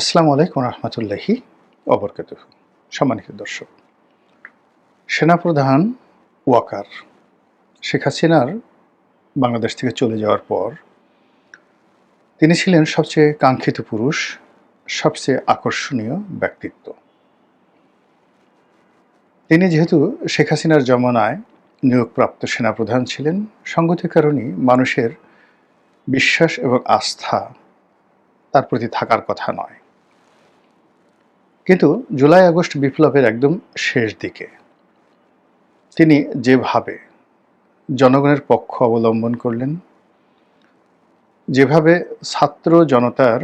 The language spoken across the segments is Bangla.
আসসালামু আলাইকুম রহমতুল্লাহি অবরকাত সম্মানিত দর্শক, সেনাপ্রধান ওয়াকার শেখ হাসিনার বাংলাদেশ থেকে চলে যাওয়ার পর তিনি ছিলেন সবচেয়ে কাঙ্ক্ষিত পুরুষ, সবচেয়ে আকর্ষণীয় ব্যক্তিত্ব। তিনি যেহেতু শেখ হাসিনার জমানায় নিয়োগপ্রাপ্ত সেনাপ্রধান ছিলেন সঙ্গতির কারণেই মানুষের বিশ্বাস এবং আস্থা তার প্রতি থাকার কথা নয়। কিন্তু জুলাই, আগস্ট বিপ্লবের একদম শেষ দিকে। তিনি যেভাবে জনগণের পক্ষ অবলম্বন করলেন, যেভাবে ছাত্র জনতার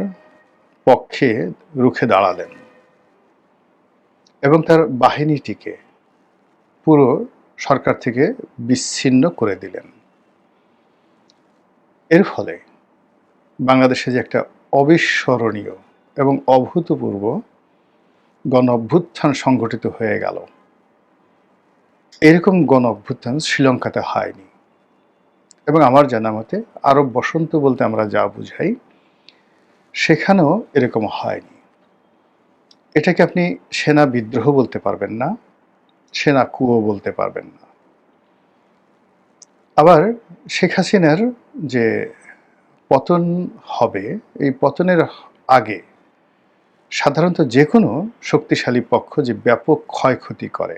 পক্ষে রুখে দাঁড়ালেন এবং তার বাহিনীটিকে পুরো সরকার থেকে বিচ্ছিন্ন করে দিলেন। এর ফলে বাংলাদেশে যে একটা অবিস্মরণীয় এবং অভূতপূর্ব গণ অভ্যুত্থান সংগঠিত হয়ে গেল। এরকম গণ অভ্যুত্থান শ্রীলঙ্কাতে হয়নি। এবং আমার জানা মতে আরব বসন্ত বলতে আমরা যা বুঝাই, সেখানেও এরকম হয়নি। এটাকে আপনি সেনা বিদ্রোহ বলতে পারবেন না, সেনা কুয়ো বলতে পারবেন না। আবার শেখ হাসিনার যে পতন হবে, এই পতনের আগে সাধারণত যে কোনো শক্তিশালী পক্ষ যে ব্যাপক ক্ষয়ক্ষতি করে।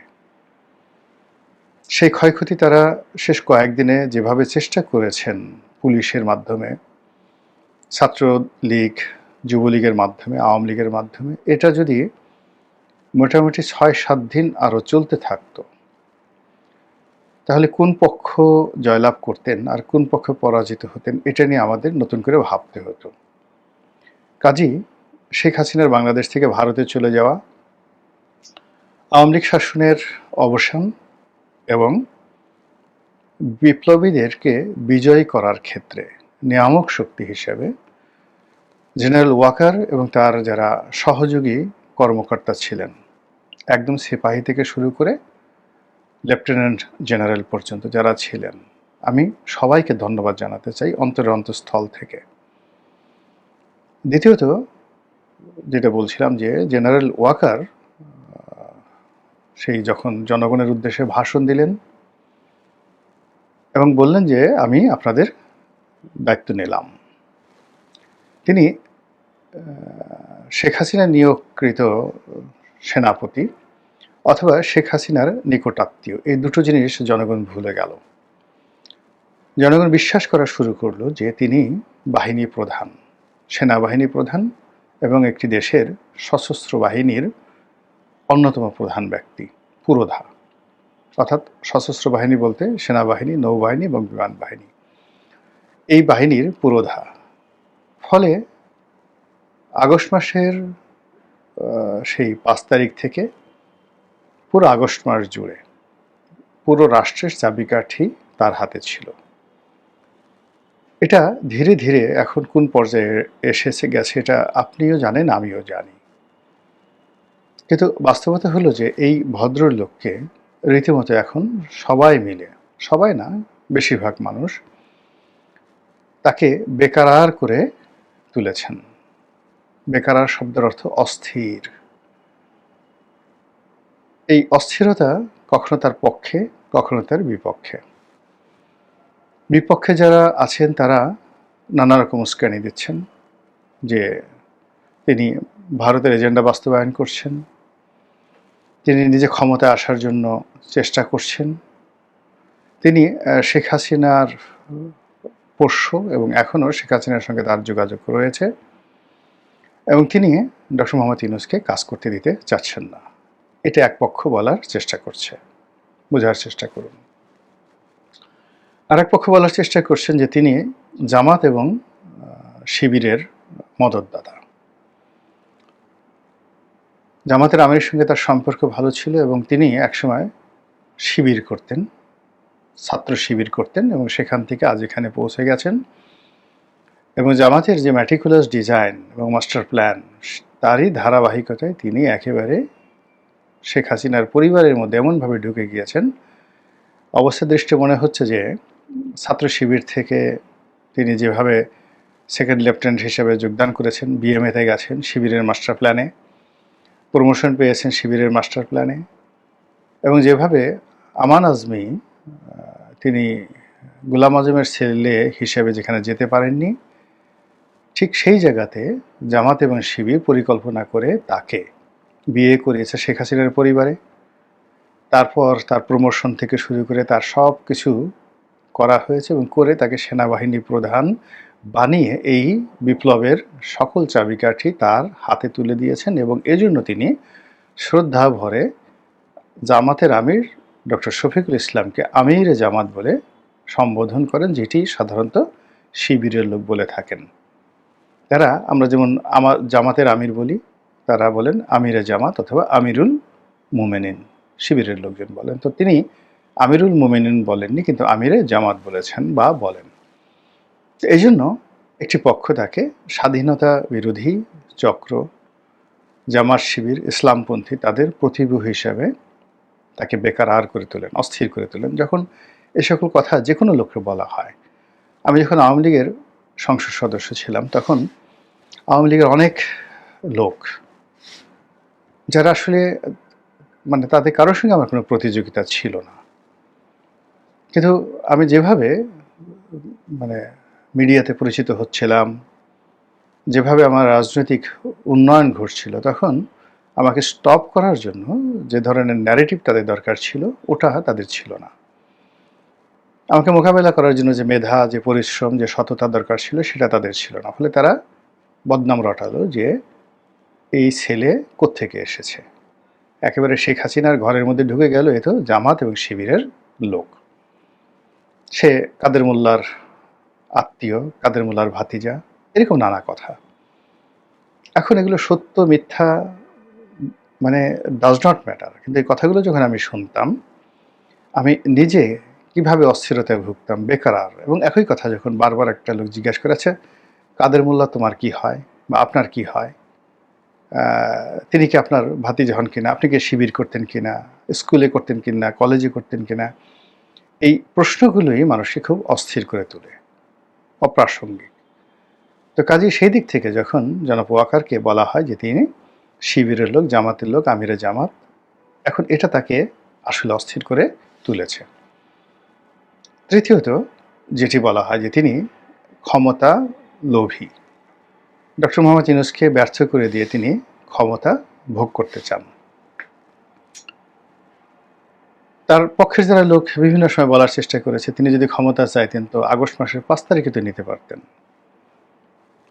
সেই ক্ষয়ক্ষতি তারা শেষ কয়েকদিনে যেভাবে চেষ্টা করেছেন পুলিশের মাধ্যমে, ছাত্রলীগ, যুবলীগের মাধ্যমে, আওয়ামী লীগের মাধ্যমে, এটা যদি মোটামুটি ছয় সাত দিন আরও চলতে থাকত, তাহলে কোন পক্ষ জয়লাভ করতেন আর কোন পক্ষ পরাজিত হতেন, এটা নিয়ে আমাদের নতুন করে ভাবতে হতো। কাজী শেখ হাসিনার বাংলাদেশ থেকে ভারতে চলে যাওয়া আওয়ামী লীগ শাসনের অবসান এবং বিপ্লবীদেরকে বিজয়ী করার ক্ষেত্রে নিয়ামক শক্তি হিসেবে জেনারেল ওয়াকার এবং তার যারা সহযোগী কর্মকর্তা ছিলেন, একদম সিপাহী থেকে শুরু করে লেফটেন্যান্ট জেনারেল পর্যন্ত যারা ছিলেন, আমি সবাইকে ধন্যবাদ জানাতে চাই অন্তরের অন্তঃস্থল থেকে। দ্বিতীয়ত যেটা বলছিলাম যে জেনারেল ওয়াকার সেই যখন জনগণের উদ্দেশ্যে ভাষণ দিলেন এবং বললেন যে আমি আপনাদের দায়িত্ব নিলাম। তিনি শেখ হাসিনা নিয়োগকৃত সেনাপতি অথবা শেখ হাসিনার নিকটাত্মীয় এই দুটো জিনিস জনগণ ভুলে গেল। জনগণ বিশ্বাস করা শুরু করল যে তিনি বাহিনী প্রধান, সেনাবাহিনী প্রধান এবং একটি দেশের সশস্ত্র বাহিনীর অন্যতম প্রধান ব্যক্তি, পুরোধা। অর্থাৎ সশস্ত্র বাহিনী বলতে সেনাবাহিনী, নৌবাহিনী এবং বিমান বাহিনী। এই বাহিনীর পুরোধা। ফলে আগস্ট মাসের সেই পাঁচ তারিখ থেকে পুরো আগস্ট মাস জুড়ে পুরো রাষ্ট্রের চাবিকাঠি তার হাতে ছিল। এটা ধীরে ধীরে এখন কোন পর্যায়ে এসেছে, গেছে এটা আপনিও জানেন, আমিও জানি। কিন্তু বাস্তবতা হলো যে এই ভদ্রলোককে রীতিমতো এখন সবাই মিলে, সবাই না, বেশিরভাগ মানুষ তাকে বেকারার করে তুলেছেন। বেকারার শব্দের অর্থ অস্থির। এই অস্থিরতা কখনো তার পক্ষে, কখনো তার বিপক্ষে। বিপক্ষে যারা আছেন, তারা নানা রকম উস্কানি দিচ্ছেন যে তিনি ভারতের এজেন্ডা বাস্তবায়ন করছেন, তিনি নিজে ক্ষমতায় আসার জন্য চেষ্টা করছেন। তিনি শেখ হাসিনার পোষ্য এবং এখনও শেখ হাসিনার সঙ্গে তার যোগাযোগ রয়েছে এবং তিনি ডক্টর মোহাম্মদ ইউনুসকে কাজ করতে দিতে চাচ্ছেন না। এটা এক পক্ষ বলার চেষ্টা করছে। বোঝার চেষ্টা করুন। আর এক পক্ষ বলার চেষ্টা করছেন যে তিনি জামাত এবং শিবিরের মদতদাতা। জামাতের আমিরের সঙ্গে তার সম্পর্ক ভালো ছিল এবং তিনি একসময় শিবির করতেন, ছাত্র শিবির করতেন এবং সেখান থেকে আজ এখানে পৌঁছে গেছেন। এবং জামাতের যে ম্যাটিকুলাস ডিজাইন এবং মাস্টার প্ল্যান তারই ধারাবাহিকতায় তিনি একেবারে শেখ হাসিনার পরিবারের মধ্যে এমনভাবে ঢুকে গিয়েছেন। অবস্থা দৃষ্টি মনে হচ্ছে যে ছাত্র শিবির থেকে তিনি যেভাবে সেকেন্ড লেফটেন্যান্ট হিসেবে যোগদান করেছেন বিএমএতে গেছেন শিবিরের মাস্টার প্ল্যানে প্রমোশন পেয়েছেন শিবিরের মাস্টার প্ল্যানে এবং যেভাবে আমান আজমি তিনি গুলাম আজমের ছেলে হিসেবে যেখানে যেতে পারেননি, ঠিক সেই জায়গাতে জামাত এবং শিবির পরিকল্পনা করে তাকে বিয়ে করিয়েছে শেখ হাসিনার পরিবারে। তারপর তার প্রমোশন থেকে শুরু করে তার সব কিছু করা হয়েছে এবং করে তাকে সেনাবাহিনী প্রধান বানিয়ে এই বিপ্লবের সকল চাবিকাঠি তার হাতে তুলে দিয়েছেন এবং এজন্য তিনি শ্রদ্ধা ভরে জামাতের আমির ডক্টর শফিকুল ইসলামকে আমির জামাত বলে সম্বোধন করেন, যেটি সাধারণত শিবিরের লোক বলে থাকেন। তারা আমরা যেমন আমার জামাতের আমির বলি, তারা বলেন আমিরে জামাত অথবা আমিরুল মুমেনিন, শিবিরের লোকজন বলেন। তো তিনি আমিরুল মুমেনিন বলেননি, কিন্তু আমিরে জামাত বলেছেন বা বলেন। এই জন্য একটি পক্ষ তাকে স্বাধীনতা বিরোধী চক্র, জামাত শিবির, ইসলামপন্থী, তাদের প্রতিভূ হিসাবে তাকে বেকার আর করে তোলেন, অস্থির করে তোলেন। যখন এ সকল কথা যে কোনো লোককে বলা হয়, আমি যখন আওয়ামী লীগের সংসদ সদস্য ছিলাম, তখন আওয়ামী লীগের অনেক লোক, যারা আসলে মানে তাদের কারোর সঙ্গে আমার কোনো প্রতিযোগিতা ছিল না। কিন্তু আমি যেভাবে মানে মিডিয়াতে পরিচিত হচ্ছিলাম, যেভাবে আমার রাজনৈতিক উন্নয়ন ঘটছিল, তখন আমাকে স্টপ করার জন্য যে ধরনের ন্যারেটিভ তাদের দরকার ছিল, ওটা তাদের ছিল না। আমাকে মোকাবেলা করার জন্য যে মেধা, যে পরিশ্রম, যে সততা দরকার ছিল, সেটা তাদের ছিল না। ফলে তারা বদনাম রটালো যে, এই ছেলে কোত্থেকে এসেছে? একেবারে শেখ হাসিনার ঘরের মধ্যে ঢুকে গেল এ তো জামাত এবং শিবিরের লোক। সে কাদের মোল্লার আত্মীয়, কাদের মোল্লার ভাতিজা, এরকম নানা কথা। এখন এগুলো সত্য, মিথ্যা মানে ডাজ নট ম্যাটার কিন্তু এই কথাগুলো যখন আমি শুনতাম, আমি নিজে কীভাবে অস্থিরতায় ভুগতাম, বেকার এবং একই কথা যখন বারবার একটা লোক জিজ্ঞেস করেছে, কাদের মোল্লা, তোমার কি হয়? বা আপনার কি হয়? তিনি কি আপনার ভাতিজা হন কিনা? আপনি কি শিবির করতেন কিনা? স্কুলে করতেন কিনা? কলেজে করতেন কিনা? এই প্রশ্নগুলোই মানুষকে খুব অস্থির করে তোলে, অপ্রাসঙ্গিক। তো কাজে সেই দিক থেকে যখন জনাব ওয়াকারকে বলা হয় যে তিনি শিবিরের লোক, জামাতের লোক, আমিরে জামাত, এখন এটা তাকে আসলে অস্থির করে তুলেছে। তৃতীয়ত, যেটি বলা হয় যে তিনি ক্ষমতা লোভী। ডক্টর মোহাম্মদ ইউনুসকে ব্যর্থ করে দিয়ে তিনি ক্ষমতা ভোগ করতে চান। তার পক্ষের যারা লোক, বিভিন্ন সময় বলার চেষ্টা করেছে, তিনি যদি ক্ষমতা চাইতেন তো আগস্ট মাসের পাঁচ তারিখে তো নিতে পারতেন।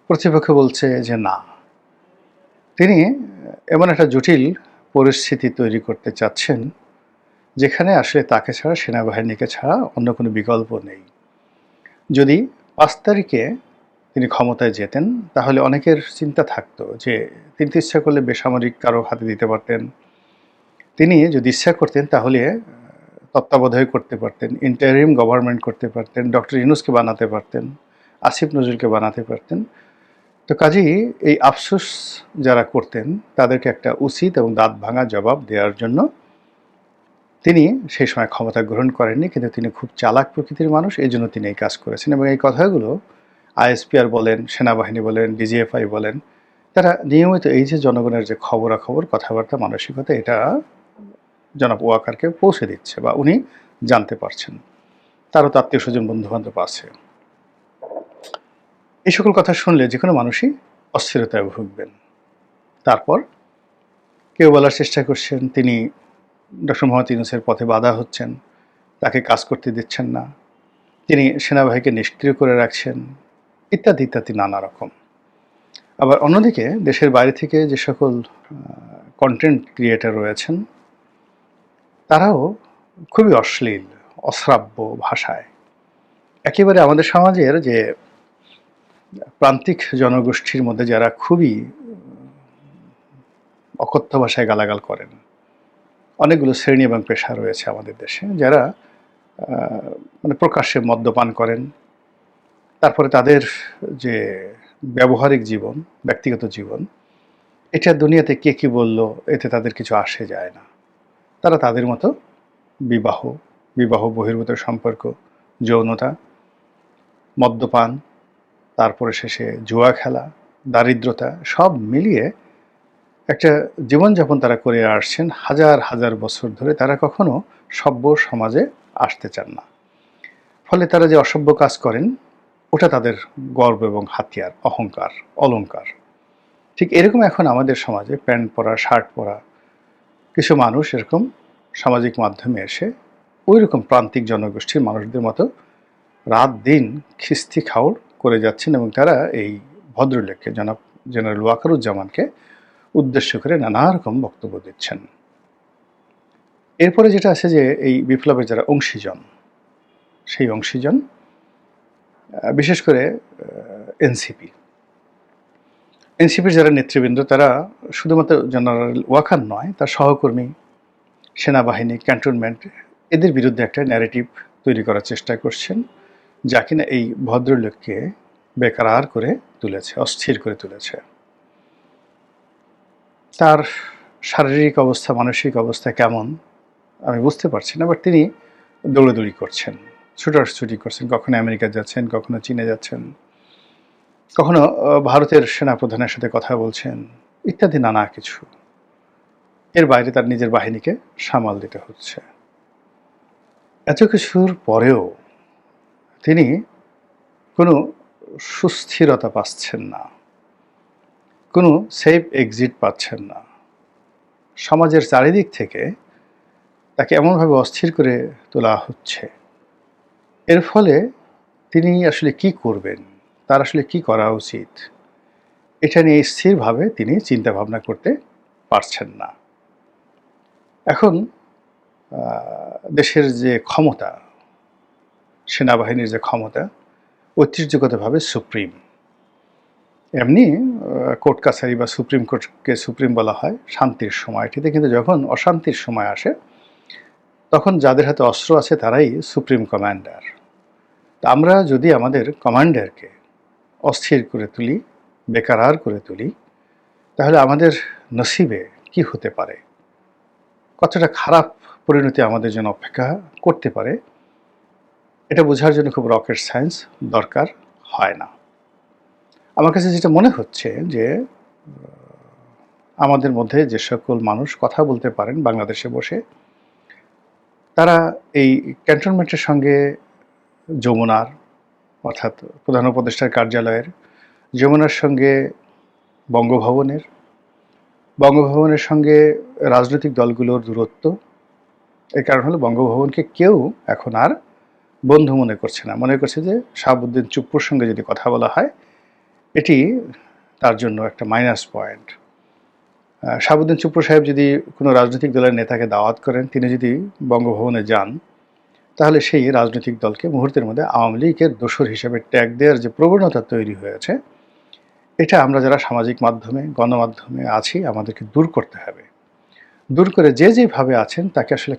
প্রতিপক্ষ বলছে যে না। তিনি এমন একটা জটিল পরিস্থিতি তৈরি করতে চাচ্ছেন, যেখানে আসলে তাকে ছাড়া, সেনাবাহিনীকে ছাড়া অন্য কোনো বিকল্প নেই। যদি পাঁচ তারিখে তিনি ক্ষমতায় যেতেন, তাহলে অনেকের চিন্তা থাকতো যে তিনি ইচ্ছা করলে বেসামরিক কারও হাতে দিতে পারতেন। তিনি যদি ইচ্ছা করতেন, তাহলে তত্ত্বাবধায়ক করতে পারতেন ইন্টারিম গভর্নমেন্ট করতে পারতেন ডক্টর ইউনুসকে বানাতে পারতেন, আসিফ নজরুলকে বানাতে পারতেন। তো কাজেই এই আফসোস যারা করতেন, তাদেরকে একটা উচিত এবং দাঁত ভাঙা জবাব দেওয়ার জন্য তিনি সেই সময় ক্ষমতা গ্রহণ করেননি, কিন্তু তিনি খুব চালাক প্রকৃতির মানুষ, এই জন্য তিনি এই কাজ করেছেন এবং এই কথাগুলো আইএসপিআর বলেন, সেনাবাহিনী বলেন, ডিজিএফআই বলেন, তারা নিয়মিত এই যে জনগণের যে খবরাখবর, কথাবার্তা, মানসিকতা, এটা জনাব ওয়াকারকে পৌঁছে দিচ্ছে বা উনি জানতে পারছেন। তারও তো আত্মীয় স্বজন বন্ধু বান্ধব আছে। এই সকল কথা শুনলে যে কোনো মানুষই অস্থিরতায় ভুগবেন। তারপর কেউ বলার চেষ্টা করছেন, তিনি ডক্টর মোহাম্মদ ইউনুসের পথে বাধা হচ্ছেন, তাকে কাজ করতে দিচ্ছেন না, তিনি সেনাবাহিনীকে নিষ্ক্রিয় করে রাখছেন, ইত্যাদি ইত্যাদি, নানা রকম। আবার অন্যদিকে দেশের বাইরে থেকে যে সকল কন্টেন্ট ক্রিয়েটার রয়েছেন তারাও খুবই অশ্লীল, অশ্রাব্য ভাষায়। একেবারে আমাদের সমাজের যে প্রান্তিক জনগোষ্ঠীর মধ্যে যারা খুবই অকথ্য ভাষায় গালাগাল করেন, অনেকগুলো শ্রেণি এবং পেশা রয়েছে আমাদের দেশে, যারা মানে প্রকাশ্যে মদ্যপান করেন। তারপরে তাদের যে ব্যবহারিক জীবন, ব্যক্তিগত জীবন, এটা দুনিয়াতে কে কি বলল, এতে তাদের কিছু আসে যায় না। তারা তাদের মতো বিবাহ বিবাহ বহির্ভূত সম্পর্ক, যৌনতা, মদ্যপান, তারপরে শেষে জুয়া খেলা, দারিদ্রতা, সব মিলিয়ে একটা জীবনযাপন তারা করে আসছেন হাজার হাজার বছর ধরে তারা কখনো সভ্য সমাজে আসতে চান না। ফলে তারা যে অসভ্য কাজ করেন, ওটা তাদের গর্ব এবং হাতিয়ার, অহংকার, অলংকার। ঠিক এরকম এখন আমাদের সমাজে প্যান্ট পরা, শার্ট পরা কিছু মানুষ এরকম সামাজিক মাধ্যমে এসে ওই রকম প্রান্তিক জনগোষ্ঠীর মানুষদের মতো রাত দিন খিস্তি খাওর করে যাচ্ছেন এবং তারা এই ভদ্রলোককে, জনাব জেনারেল ওয়াকারুজ্জামানকে উদ্দেশ্য করে নানা রকম বক্তব্য দিচ্ছেন। এরপরে যেটা আছে যে এই বিপ্লবের যারা অংশীজন, সেই অংশীজন বিশেষ করে এনসিপি। এনসিপির যারা নেতৃবৃন্দ, তারা শুধুমাত্র জেনারেল ওয়াকার নয়, তার সহকর্মী, সেনাবাহিনী, ক্যান্টনমেন্ট, এদের বিরুদ্ধে একটা ন্যারেটিভ তৈরি করার চেষ্টা করছেন, যা কিনা এই ভদ্রলোককে বেকারার করে তুলেছে, অস্থির করে তুলেছে। তার শারীরিক অবস্থা, মানসিক অবস্থা কেমন, আমি বুঝতে পারছি না, বাট তিনি দৌড়াদৌড়ি করছেন, ছুটাছুটি করছেন, কখনো আমেরিকা যাচ্ছেন, কখনো চীনে যাচ্ছেন। কখনো ভারতের সেনাপ্রধানের সাথে কথা বলছেন, ইত্যাদি নানা কিছু। এর বাইরে তার নিজের বাহিনীকে সামাল দিতে হচ্ছে। এত কিছুর পরেও তিনি কোনো সুস্থিরতা পাচ্ছেন না, কোনো সেফ এক্সিট পাচ্ছেন না। সমাজের চারিদিক থেকে তাকে এমনভাবে অস্থির করে তোলা হচ্ছে। এর ফলে তিনি আসলে কি করবেন? তার আসলে কি করা উচিত? এটা নিয়ে স্থিরভাবে তিনি চিন্তা ভাবনা করতে পারছেন না। এখন দেশের যে ক্ষমতা, সেনাবাহিনীর যে ক্ষমতা, ঐতিহ্যগতভাবে সুপ্রিম। এমনি কোর্ট কাছারি বা সুপ্রিম কোর্টকে সুপ্রিম বলা হয় শান্তির সময়টিতে, কিন্তু যখন অশান্তির সময় আসে, তখন যাদের হাতে অস্ত্র আছে তারাই সুপ্রিম কমান্ডার। তা আমরা যদি আমাদের কমান্ডারকে অস্থির করে তুলি বেকারার করে তুলি, তাহলে আমাদের নসিবে কি হতে পারে? কতটা খারাপ পরিণতি আমাদের জন্য অপেক্ষা করতে পারে? এটা বোঝার জন্য খুব রকেট সায়েন্স দরকার হয় না। আমার কাছে যেটা মনে হচ্ছে যে আমাদের মধ্যে যে সকল মানুষ কথা বলতে পারেন বাংলাদেশে বসে, তারা এই ক্যান্টনমেন্টের সঙ্গে যমুনার অর্থাৎ প্রধান উপদেষ্টার কার্যালয়ের যমুনার সঙ্গে বঙ্গভবনের বঙ্গভবনের সঙ্গে রাজনৈতিক দলগুলোর দূরত্ব। এর কারণ হলো বঙ্গভবনকে কেউ এখন আর বন্ধু মনে করছে না। মনে করছে যে শাহাবুদ্দিন চুপ্পুর সঙ্গে যদি কথা বলা হয়, এটি তার জন্য একটা মাইনাস পয়েন্ট শাহাবুদ্দিন চুপ্পু সাহেব যদি কোনো রাজনৈতিক দলের নেতাকে দাওয়াত করেন, তিনি যদি বঙ্গভবনে যান তাহলে সেই রাজনৈতিক দলকে মুহূর্তের মধ্যে আওয়ামী লীগের দোষর হিসেবে ট্যাগ দেওয়ার যে প্রবণতা তৈরি হয়েছে, এটা আমরা যারা সামাজিক মাধ্যমে, গণমাধ্যমে আছি, আমাদেরকে দূর করতে হবে। দূর করে যে যেভাবে আছেন, তাকে আসলে